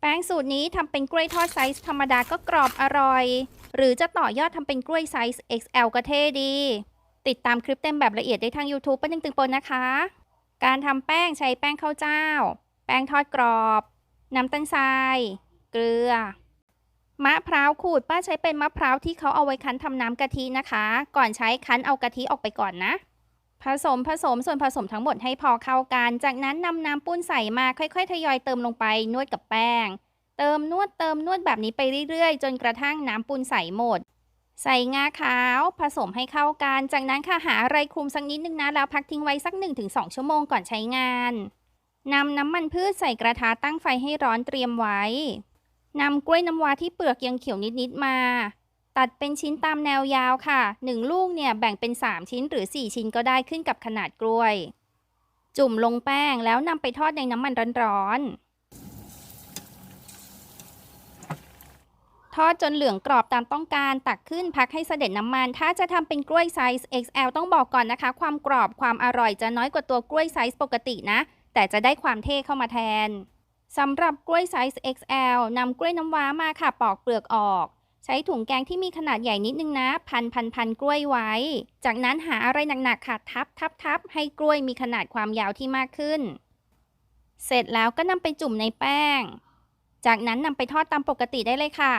แป้งสูตรนี้ทำเป็นกล้วยทอดไซส์ธรรมดาก็กรอบอร่อย หรือจะต่อยอดทำเป็นกล้วยไซส์ XL ก็เท่ดี ติดตามคลิปเต็มแบบละเอียดได้ทาง YouTube ป้าหนึ่งตึงปนนะคะ การทำแป้งใช้แป้งข้าวเจ้า แป้งทอดกรอบ น้ำตาลทราย เกลือ มะพร้าวขูดป้าใช้เป็นมะพร้าวที่เขาเอาไว้คั้นทำน้ำกะทินะคะ ก่อนใช้คั้นเอากะทิออกไปก่อนนะ ผสมผสมส่วนผสมทั้งหมดให้พอเข้ากัน จากนั้นนำน้ำปุ้นใส่มาค่อยๆ ทยอยเติมลงไปนวดกับแป้ง เติมนวดเติมนวดแบบนี้ไปเรื่อยๆ จนกระทั่งน้ำปุ้นใสหมด ใส่งาขาวผสมให้เข้ากัน จากนั้นค่ะหาอะไรคลุมสักนิดนึงนะแล้วพักทิ้งไว้สัก 1-2 ชั่วโมงก่อนใช้งานนำน้ำมันพืชใส่กระทะตั้งไฟให้ร้อนเตรียมไว้นำกล้วยน้ำว้าที่เปลือกยังเขียวนิดๆมา ตัดเป็นชิ้นตามแนวยาวค่ะ 1 ลูกเนี่ยแบ่งเป็น 3 ชิ้นหรือ 4 ชิ้นก็ได้ขึ้นกับขนาดกล้วย จุ่มลงแป้งแล้วนำไปทอดในน้ำมันร้อนๆ ทอดจนเหลืองกรอบตามต้องการตักขึ้นพักให้เสด็จน้ำมัน ถ้าจะทำเป็นกล้วยไซส์ XL ต้องบอกก่อนนะคะ ความกรอบความอร่อยจะน้อยกว่าตัวกล้วยไซส์ปกตินะ แต่จะได้ความเท่เข้ามาแทนสำหรับกล้วยไซส์ XL นำกล้วยน้ำว้ามาค่ะปอกเปลือกออก ใช้ถุงแกงที่มีขนาดใหญ่นิดนึงนะ พันพันพันกล้วยไว้ จากนั้นหาอะไรหนักๆค่ะทับทับทับให้กล้วยมีขนาดความยาวที่มากขึ้น เสร็จแล้วก็นำไปจุ่มในแป้ง จากนั้นนำไปทอดตามปกติได้เลยค่ะ